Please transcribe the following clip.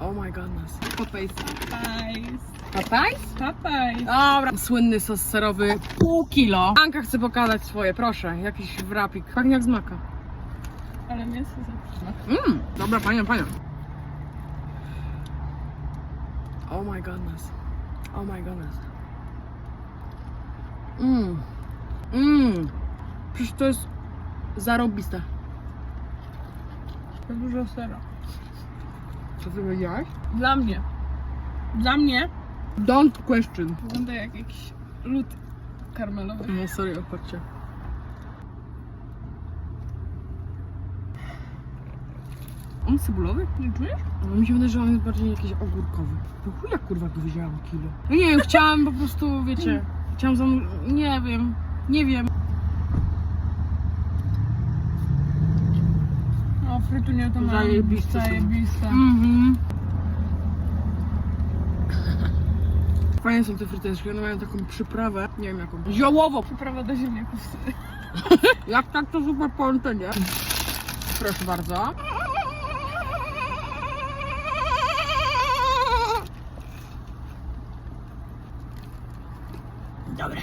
Oh my goodness. Popeyes. Papajs. Popeyes? Papajs. Dobra. Słynny sos serowy, pół kilo. Anka chce pokazać swoje, proszę. Jakiś wrapik. Pachnie jak z maka. Ale mięso za... Mmm, dobra, panią, panią. Oh my goodness. Oh my goodness. Mmm. Mmm. Przecież to jest zarobiste. To dużo sera. Co ty powiedziałaś? Dla mnie. Dla mnie Don't question. wygląda jak jakiś lód karmelowy. No sorry, opatrzcie. On cebulowy? Nie czujesz? No mi się wydaje, że on jest bardziej jakiś ogórkowy. To chuja kurwa tu wzięłam kilo. No nie wiem, chciałam po prostu, wiecie, chciałam zam... nie wiem, nie wiem. O, frytunie to mam. Zajebiste są. Zajebiste. Mhm. Fajne są te fryteczki, one mają taką przyprawę, nie wiem jaką, ziołowo. Przyprawa do ziemniaków. Jak tak to super połączenie. Proszę bardzo. Dobre.